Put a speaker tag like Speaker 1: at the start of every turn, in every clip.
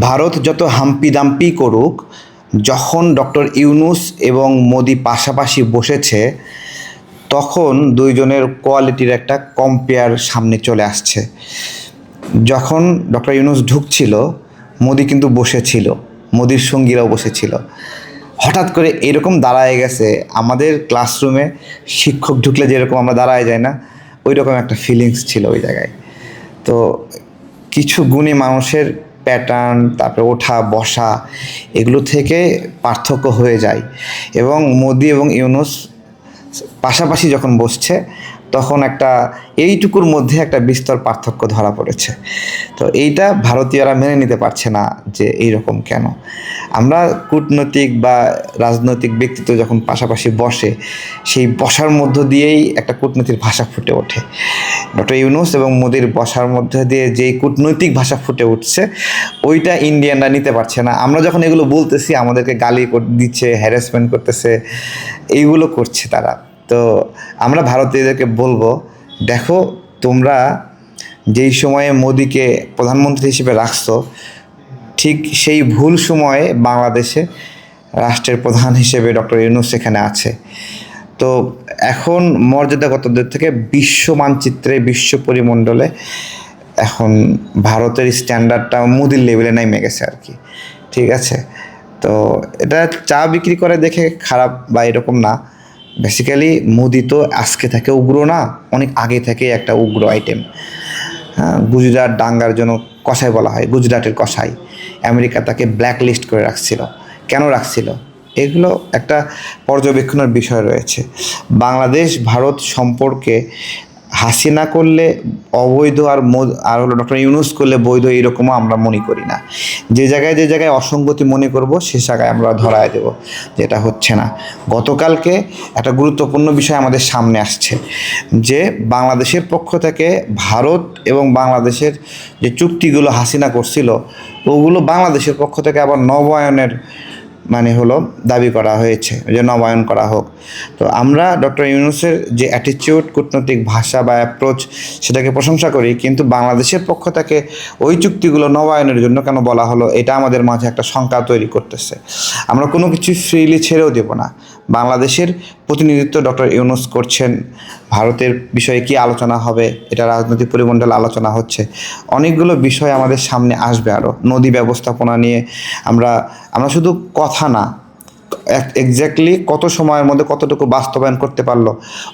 Speaker 1: ভারত যত হাম্পি দাম্পি করুক, যখন ডক্টর ইউনুস এবং মোদি পাশাপাশি বসেছে, তখন দুইজনের কোয়ালিটির একটা কম্পেয়ার সামনে চলে আসছে। যখন ডক্টর ইউনুস ঢুকছিল, মোদি কিন্তু বসেছিল, মোদির সঙ্গীরাও বসেছিল। হঠাৎ করে এরকম দাঁড়ায় গেছে, আমাদের ক্লাসরুমে শিক্ষক ঢুকলে যেরকম আমরা দাঁড়ায় যাই না ওই রকম একটা ফিলিংস ছিল ওই জায়গায়। তো কিছু গুণী মানুষের প্যাটার্ন তারপরে ওঠা, বসা, এগুলো থেকে পার্থক্য হয়ে যায়। এবং মোদি এবং ইউনুস পাশাপাশি যখন বসছে তখন একটা, এইটুকুর মধ্যে একটা বিস্তর পার্থক্য ধরা পড়েছে। তো এইটা ভারতীয়রা মেনে নিতে পারছে না যে এই রকম কেন। আমরা কূটনৈতিক বা রাজনৈতিক ব্যক্তিত্ব যখন পাশাপাশি বসে, সেই বসার মধ্য দিয়েই একটা কূটনীতির ভাষা ফুটে ওঠে। ডক্টর ইউনুস এবং মোদির বসার মধ্যে দিয়ে যেই কূটনৈতিক ভাষা ফুটে উঠছে, ওইটা ইন্ডিয়ানরা নিতে পারছে না। আমরা যখন এগুলো বলতেছি, আমাদেরকে গালি দিচ্ছে হ্যারাসমেন্ট করতেছে, এইগুলো করছে তারা। তো আমরা ভারতীয়দেরকে বলব, দেখো তোমরা যেই সময়ে মোদিকে প্রধানমন্ত্রী হিসেবে রাখছো, ঠিক সেই ভুল সময়ে বাংলাদেশে রাষ্ট্রের প্রধান হিসেবে ডক্টর ইউনুস সেখানে আছে। তো এখন মর্যাদাগত দিক থেকে বিশ্ব মানচিত্রে, বিশ্ব পরিমণ্ডলে এখন ভারতের স্ট্যান্ডার্ডটা মোদির লেভেলে নেমে গেছে আর কি। ঠিক আছে? তো এটা চা বিক্রি করে দেখে খারাপ বা এরকম না। বেসিক্যালি মোদি তো আজকে থেকে উগ্র না, অনেক আগে থেকে একটা উগ্র আইটেম হ্যাঁ গুজরাট ডাঙ্গার জন্য কষাই বলা হয়, গুজরাটের কষাই আমেরিকা তাকে ব্ল্যাক লিস্ট করে রাখছিল। কেন রাখছিল? এগুলো একটা পর্যবেক্ষণের বিষয় রয়েছে। বাংলাদেশ, ভারত সম্পর্কে হাসিনা করলে অবৈধ আর আর হলো ডক্টর ইউনুস করলে বৈধ এরকমও আমরা মনে করি না। যে জায়গায় যে জায়গায় অসঙ্গতি মনে করব, সে জায়গায় আমরা ধরায় দেব, যেটা হচ্ছে না। গতকালকে একটা গুরুত্বপূর্ণ বিষয় আমাদের সামনে আসছে, যে বাংলাদেশের পক্ষ থেকে ভারত এবং বাংলাদেশের যে চুক্তিগুলো হাসিনা করছিল, ওগুলো বাংলাদেশের পক্ষ থেকে আবার নবায়নের মানে হলো দাবি করা হয়েছে, যে নবায়ন করা হোক। তো আমরা ডক্টর ইউনুসের যে অ্যাটিচিউড কূটনৈতিক ভাষা বা অ্যাপ্রোচ সেটাকে প্রশংসা করি, কিন্তু বাংলাদেশের পক্ষ থেকে ওই চুক্তিগুলো নবায়নের জন্য কেন বলা হলো, এটা আমাদের মাঝে একটা শঙ্কা তৈরি করতেছে। আমরা কোনো কিছু ফ্রিলি ছেড়েও দেব না। বাংলাদেশের প্রতিনিধিত্ব ডক্টর ইউনুস করছেন। ভারতের বিষয়ে কি আলোচনা হবে? এটা রাজনৈতিক পরিমণ্ডল আলোচনা হচ্ছে। অনেকগুলো বিষয় আমাদের সামনে আসবে আরও নদী ব্যবস্থাপনা নিয়ে আমরা আমরা শুধু কথা না এক্স্যাক্টলি কত সময়ের মধ্যে কতটুকু বাস্তবায়ন করতে পারল,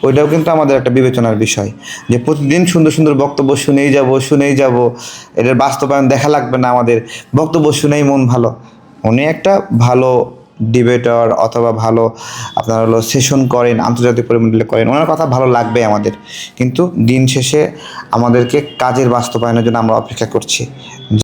Speaker 1: ওইটাও কিন্তু আমাদের একটা বিবেচনার বিষয়। যে প্রতিদিন সুন্দর সুন্দর বক্তব্য শুনেই যাব শুনেই যাব, এটার বাস্তবায়ন দেখা লাগবে না আমাদের। বক্তব্য শুনেই মন ভালো। উনি একটা ভালো ডিবেটর অথবা ভালো আপনার হলো সেশন করেন, আন্তর্জাতিক পরিমণ্ডলে করেন, ওনার কথা ভালো লাগবে আমাদের। কিন্তু দিন শেষে আমাদেরকে কাজের বাস্তবায়নের জন্য আমরা অপেক্ষা করছি।